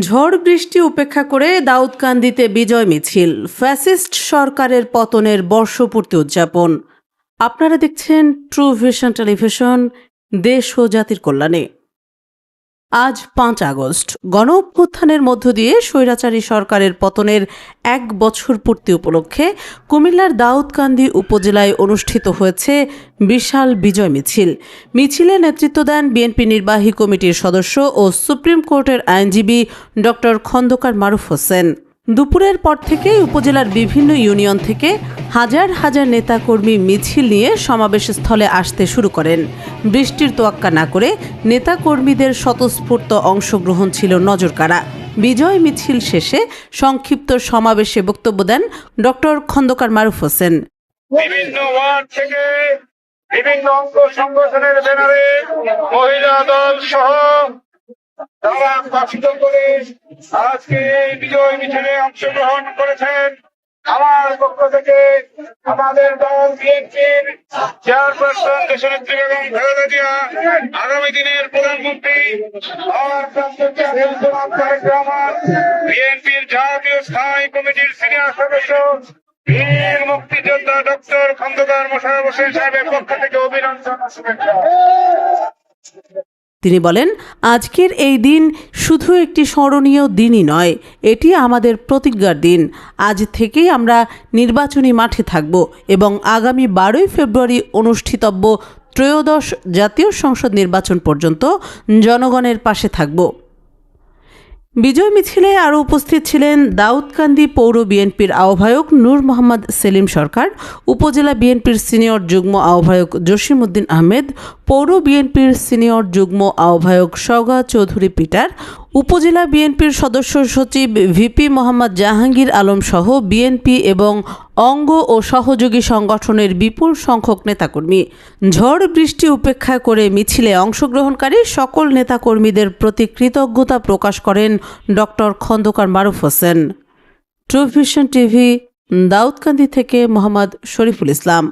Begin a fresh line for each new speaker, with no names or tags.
ঝড় বৃষ্টি উপেক্ষা করে দাউদকান্দিতে বিজয় মিছিল, ফ্যাসিস্ট সরকারের পতনের বর্ষপূর্তি উদযাপন। আপনারা দেখছেন ট্রু ভিশন টেলিভিশন দেশ ও জাতির কল্যাণে। আজ পাঁচ আগস্ট। গণ অভ্যুত্থানের মধ্য দিয়ে স্বৈরাচারী সরকারের পতনের এক বছর পূর্তি উপলক্ষে কুমিল্লার দাউদকান্দি উপজেলায় অনুষ্ঠিত হয়েছে বিশাল বিজয় মিছিল। মিছিলে নেতৃত্ব দেন বিএনপি নির্বাহী কমিটির সদস্য ও সুপ্রিম কোর্টের আইনজীবী ডক্টর খন্দকার মারুফ হোসেন। দুপুরের পর থেকেই উপজেলার বিভিন্ন ইউনিয়ন থেকে হাজার হাজার নেতাকর্মী মিছিল নিয়ে সমাবেশ স্থলে আসতে শুরু করেন। বৃষ্টির তোয়াক্কা না করে নেতাকর্মীদের স্বতঃস্ফূর্ত অংশগ্রহণ ছিল নজরকাড়া। বিজয় মিছিল শেষে সংক্ষিপ্ত সমাবেশে বক্তব্য দেন ডক্টর খন্দকার মারুফ হোসেন।
বিভিন্ন ওয়ার্ড থেকে বিভিন্ন অঙ্গ সংগঠনের ব্যানারে মহিলা দল সহ তারা কাঠিত করে আজকে এই বিজয় মিছিলে অংশগ্রহণ করেছেন। আমার পক্ষ থেকে আমাদের দল বিএনপির চেয়ারপারসন দেশনেত্রী বেগম খালেদা আগামী দিনের প্রধানমন্ত্রী রহমান। বিএনপির জাতীয় স্থায়ী কমিটির সিনিয়র সদস্য বীর মুক্তিযোদ্ধা ডক্টর খন্দকার মোশারফ হোসেন সাহেবের পক্ষ থেকে অভিনন্দন শুভেচ্ছা।
তিনি বলেন, আজকের এই দিন শুধু একটি স্মরণীয় দিনই নয়, এটি আমাদের প্রতিজ্ঞার দিন। আজ থেকেই আমরা নির্বাচনী মাঠে থাকব এবং আগামী বারোই ফেব্রুয়ারি অনুষ্ঠিতব্য ত্রয়োদশ জাতীয় সংসদ নির্বাচন পর্যন্ত জনগণের পাশে থাকব। বিজয় মিছিলে আরও উপস্থিত ছিলেন দাউদকান্দি পৌর বিএনপির আহ্বায়ক নূর মোহাম্মদ সেলিম সরকার, উপজেলা বিএনপির সিনিয়র যুগ্ম আহ্বায়ক জসিমউদ্দিন আহমেদ, পৌর বিএনপির সিনিয়র যুগ্ম আহ্বায়ক সগা চৌধুরী পিটার উপজেলা বিএনপির সদস্য সচিব ভিপি মোহাম্মদ জাহাঙ্গীর আলম সহ বিএনপি এবং অঙ্গ ও সহযোগী সংগঠনের বিপুল সংখ্যক নেতাকর্মী। ঝড় বৃষ্টি উপেক্ষা করে মিছিলে অংশগ্রহণকারী সকল নেতাকর্মীদের প্রতি কৃতজ্ঞতা প্রকাশ করেন ডক্টর খন্দকার মারুফ হোসেন। ট্রুভিশন টিভি, দাউদকান্দি থেকে মোহাম্মদ শরীফুল ইসলাম।